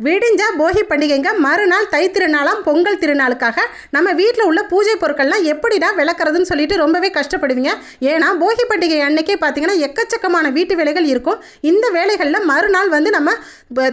விடிஞ்சா போகி பண்டிகைங்க. மறுநாள் தை திருநாளாம் பொங்கல் திருநாளுக்காக நம்ம வீட்டில் உள்ள பூஜை பொருட்கள்லாம் எப்படிடா விளக்குறதுன்னு சொல்லிட்டு ரொம்பவே கஷ்டப்படுவீங்க. ஏன்னா போகி பண்டிகை அன்னைக்கே பார்த்தீங்கன்னா எக்கச்சக்கமான வீட்டு வேலைகள் இருக்கும். இந்த வேலைகளில் மறுநாள் வந்து நம்ம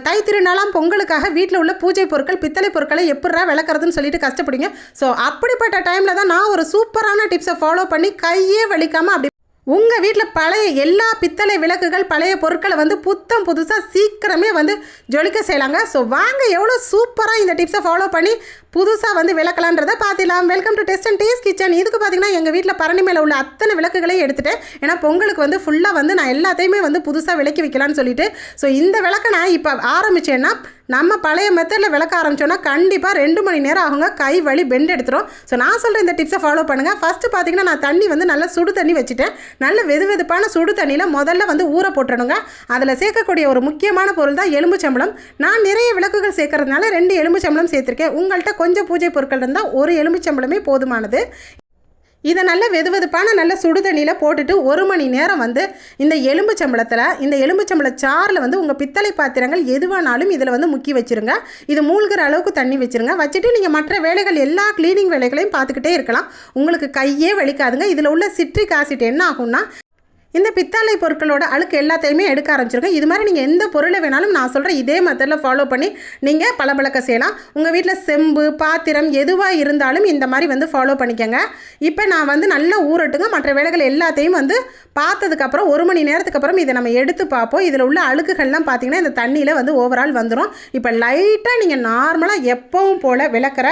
தை திருநாளாம் பொங்கலுக்காக வீட்டில் உள்ள பூஜை பொருட்கள் பித்தளை பொருட்களை எப்படிடா விளக்குறதுன்னு சொல்லிட்டு கஷ்டப்படுவீங்க. ஸோ அப்படிப்பட்ட டைமில் தான் நான் ஒரு சூப்பரான டிப்ஸை ஃபாலோ பண்ணி கையே வலிக்காமல் அப்படி உங்கள் வீட்டில் பழைய எல்லா பித்தளை விளக்குகள் பழைய பொருட்களை வந்து புத்தம் புதுசாக சீக்கிரமே வந்து ஜொலிக்க செய்யலாங்க. ஸோ வாங்க எவ்வளோ சூப்பராக இந்த டிப்ஸை ஃபாலோ பண்ணி புதுசாக வந்து விளக்கலான்றதை பார்த்துலாம் welcome to test and taste kitchen இதுக்கு பார்த்தீங்கன்னா எங்கள் வீட்டில் பரணி மேலே உள்ள அத்தனை விளக்குகளையும் எடுத்துட்டேன். ஏன்னா பொங்கலுக்கு வந்து ஃபுல்லாக வந்து நான் எல்லாத்தையுமே வந்து புதுசாக விளக்கி வைக்கலான்னு சொல்லிட்டு. ஸோ இந்த விளக்கை நான் இப்போ ஆரம்பித்தேன்னா நம்ம பழைய மெத்தடில் விளக்க ஆரம்பிச்சோன்னா கண்டிப்பாக ரெண்டு மணி நேரம் ஆகுங்க. கை வலி பெண்ட் எடுத்துரும். ஸோ நான் சொல்கிற இந்த டிப்ஸை ஃபாலோ பண்ணுங்கள் ஃபஸ்ட்டு பார்த்தீங்கன்னா நான் தண்ணி வந்து நல்லா சுடு தண்ணி வச்சுட்டேன். நல்ல வெது வெதுப்பான சுடு தண்ணியில் முதல்ல வந்து ஊற போட்டுடணுங்க அதில் சேர்க்கக்கூடிய ஒரு முக்கியமான பொருள் தான் எலும்புச்சம்பளம் நான் நிறைய விளக்குகள் சேர்க்கறதுனால ரெண்டு எலும்புச்சம்பளம் சேர்த்துருக்கேன். உங்கள்கிட்ட கொஞ்சம் பூஜை பொருட்கள் இருந்தால் ஒரு எலும்புச்சம்பளமே போதுமானது. இதை நல்ல வெதுவெதுப்பான நல்ல சுடு தண்ணியில் போட்டுட்டு ஒரு மணி நேரம் வந்து இந்த எலும்பு சம்பளத்தில் இந்த எலும்பு சம்பள சாரில் வந்து உங்கள் பித்தளை பாத்திரங்கள் எதுவானாலும் இதில் வந்து முக்கி வச்சுருங்க. இது மூழ்கிற அளவுக்கு தண்ணி வச்சிருங்க. வச்சுட்டு நீங்கள் மற்ற வேலைகள் எல்லா க்ளீனிங் வேலைகளையும் பார்த்துக்கிட்டே இருக்கலாம். உங்களுக்கு கையே வலிக்காதுங்க. இதில் உள்ள சிட்ரிக் ஆசிட் என்ன ஆகும்னா இந்த பித்தளை பொருட்களோட அழுக்கு எல்லாத்தையுமே எடுக்க ஆரம்பிச்சிருக்கோம். இது மாதிரி நீங்கள் எந்த பொருளை வேணாலும் நான் சொல்கிற இதே மெத்தடில் ஃபாலோ பண்ணி நீங்கள் பளபளக்க செய்யலாம். உங்கள் வீட்டில் செம்பு பாத்திரம் எதுவாக இருந்தாலும் இந்த மாதிரி வந்து ஃபாலோ பண்ணிக்கோங்க. இப்போ நான் வந்து நல்லா ஊறட்டுங்க. மற்ற வேலைகள் எல்லாத்தையும் வந்து பார்த்ததுக்கப்புறம் ஒரு மணி நேரத்துக்கு அப்புறம் இதை நம்ம எடுத்து பார்ப்போம். இதில் உள்ள அழுக்குகள்லாம் பார்த்திங்கன்னா இந்த தண்ணியில் வந்து ஓவரால் வந்துடும் இப்போ லைட்டாக நீங்கள் நார்மலாக எப்பவும் போல் விளக்குற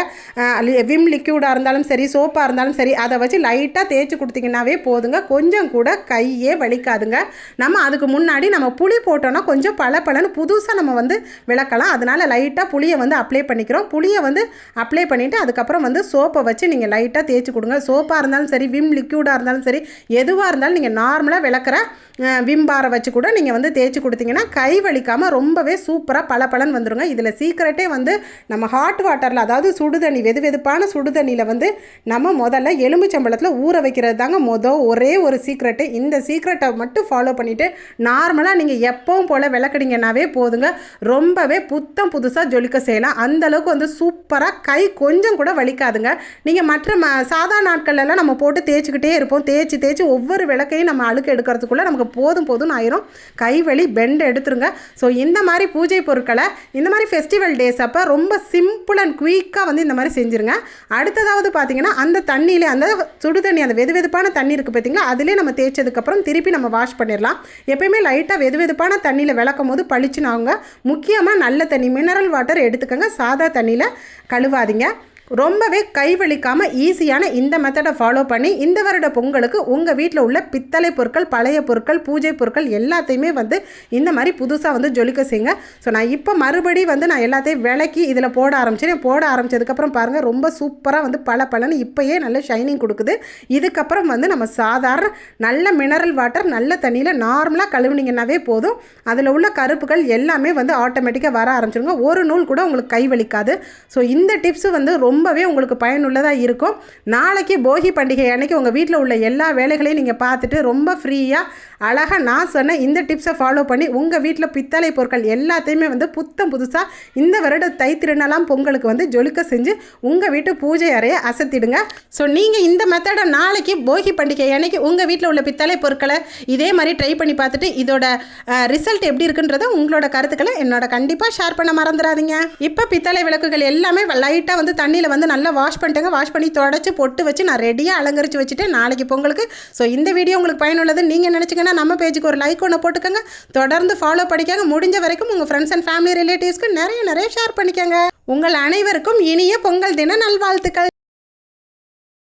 விம் லிக்யூடாக இருந்தாலும் சரி சோப்பாக இருந்தாலும் சரி அதை வச்சு லைட்டாக தேய்ச்சி கொடுத்தீங்கன்னாவே போதுங்க. கொஞ்சம் கூட கையே வலிக்காதுங்க. நம்ம அதுக்கு முன்னாடி நம்ம புளி போட்டோன்னா கொஞ்சம் பல பலன்னு புதுசாக நம்ம வந்து விளக்கலாம். அதனால் லைட்டாக புளியை வந்து அப்ளை பண்ணிக்கிறோம். புளியை வந்து அப்ளை பண்ணிவிட்டு அதுக்கப்புறம் வந்து சோப்பை வச்சு நீங்கள் லைட்டாக தேய்ச்சி கொடுங்க. சோப்பாக இருந்தாலும் சரி விம் லிக்யூடாக இருந்தாலும் சரி எதுவாக இருந்தாலும் நீங்கள் நார்மலாக விளக்குற விம் பாரை வச்சு கூட நீங்கள் வந்து தேய்ச்சி கொடுத்தீங்கன்னா கை வலிக்காமல் ரொம்பவே சூப்பராக பல பலன் வந்துடுங்க இதில் சீக்கிரட்டே வந்து நம்ம ஹாட் வாட்டரில் அதாவது சுடுதண்ணி வெது வெதுப்பான சுடுதண்ணியில் வந்து நம்ம முதல்ல எலும்புச்சம்பளத்தில் ஊற வைக்கிறது தாங்க மொதல் ஒரே ஒரு சீக்ரெட்டு இந்த சீக்ரெட்டை மட்டும் ஃபாலோ பண்ணிவிட்டு நார்மலாக நீங்கள் எப்பவும் போல் விளக்குனீங்கன்னாவே போதுங்க. ரொம்பவே புத்தம் புதுசாக ஜொலிக்க செய்யலாம். அந்தளவுக்கு வந்து சூப்பராக கை கொஞ்சம் கூட வலிக்காதுங்க. நீங்கள் மற்ற ம சாதா நாட்கள்லாம் நம்ம போட்டு தேய்ச்சிக்கிட்டே இருப்போம். தேய்ச்சி தேய்ச்சி ஒவ்வொரு விளக்கையும் நம்ம அழுக்கு எடுக்கிறதுக்குள்ளே நமக்கு போதும் போதும்னு ஆயிரும். கை வலி பெண்ட் எடுத்துருங்க. ஸோ இந்த மாதிரி பூஜை பொருட்களை இந்த மாதிரி ஃபெஸ்டிவல் டேஸ் அப்போ ரொம்ப சிம்பிள் அண்ட் குயிக்காக வந்து இந்த மாதிரி செஞ்சுருங்க. அடுத்ததாவது பார்த்தீங்கன்னா அந்த தண்ணியிலே அந்த சுடு தண்ணி அந்த வெது வெதுப்பான தண்ணி இருக்குது பார்த்தீங்களா அதிலே நம்ம தேய்ச்சதுக்கப்புறம் திருப்பி நம்ம வாஷ் பண்ணிடலாம் எப்பயுமே லைட்டாக வெது வெதுப்பான தண்ணியில் விளக்கும் போது பளிச்சுனாங்க முக்கியமாக நல்ல தண்ணி மினரல் வாட்டர் எடுத்துக்கோங்க. சாதா தண்ணியில் கழுவாதீங்க. ரொம்பவே கைவழிக்காமல் ஈஸியான இந்த மெத்தடை ஃபாலோ பண்ணி இந்த வருட பொங்கலுக்கு உங்கள் வீட்டில் உள்ள பித்தளை பொருட்கள் பழைய பொருட்கள் பூஜை பொருட்கள் எல்லாத்தையுமே வந்து இந்த மாதிரி புதுசாக வந்து ஜொலிக்க செய்யுங்க. ஸோ நான் இப்போ மறுபடி வந்து நான் எல்லாத்தையும் விளக்கி இதில் போட ஆரம்பிச்சேன். போட ஆரம்பிச்சதுக்கப்புறம் பாருங்கள் ரொம்ப சூப்பராக வந்து பல பலன்னு இப்போயே நல்ல ஷைனிங் கொடுக்குது. இதுக்கப்புறம் வந்து நம்ம சாதாரண நல்ல மினரல் வாட்டர் நல்ல தண்ணியில் நார்மலாக கழுவுனீங்கன்னாவே போதும். அதில் உள்ள கருப்புகள் எல்லாமே வந்து ஆட்டோமேட்டிக்காக வர ஆரம்பிச்சிருங்க. ஒரு நூல் கூட உங்களுக்கு கை வலிக்காது ஸோ இந்த டிப்ஸு வந்து ரொம்ப ரொம்பவே உங்களுக்கு பயனுள்ளதாக இருக்கும். நாளைக்கு போகி பண்டிகை அன்னைக்கு உங்கள் வீட்டில் உள்ள எல்லா வேலைகளையும் நீங்கள் பார்த்துட்டு ரொம்ப ஃப்ரீயாக அழகாக நான் சொன்ன இந்த டிப்ஸை ஃபாலோ பண்ணி உங்கள் வீட்டில் பித்தளை பொருட்கள் எல்லாத்தையுமே வந்து புத்தம் புதுசாக இந்த வருட தை திருநாளாம் பொங்கலுக்கு வந்து ஜொலிக்க செஞ்சு உங்கள் வீட்டு பூஜை அறையை அசத்திடுங்க. ஸோ நீங்கள் இந்த மெத்தடை நாளைக்கு போகி பண்டிகை அன்னைக்கு உங்கள் வீட்டில் உள்ள பித்தளை பொருட்களை இதே மாதிரி ட்ரை பண்ணி பார்த்துட்டு இதோட ரிசல்ட் எப்படி இருக்குன்றத உங்களோட கருத்துக்களை என்னோட கண்டிப்பாக ஷேர் பண்ண மறந்துடாதீங்க. இப்போ பித்தளை விளக்குகள் எல்லாமே லைட்டாக வந்து தண்ணியில் வந்து நல்லா வாஷ் பண்ணிட்டேங்க. வாஷ் பண்ணி தொடச்சி பொட்டு வச்சு நான் ரெடியாக அலங்கரித்து வச்சுட்டேன் நாளைக்கு பொங்கலுக்கு. ஸோ இந்த வீடியோ உங்களுக்கு பயனுள்ளது நீங்கள் நினச்சிங்கன்னா நம்ம பேஜுக்கு ஒரு லைக் ஒன்று போட்டுக்கோங்க. தொடர்ந்து ஃபாலோ பண்ணிக்கோங்க. முடிஞ்ச வரைக்கும் உங்கள் ஃப்ரெண்ட்ஸ் அண்ட் ஃபேமிலி ரிலேட்டிவ்ஸ்க்கு நிறைய நிறைய ஷேர் பண்ணிக்கோங்க. உங்கள் அனைவருக்கும் இனிய பொங்கல் தின நல்வாழ்த்துக்கள்.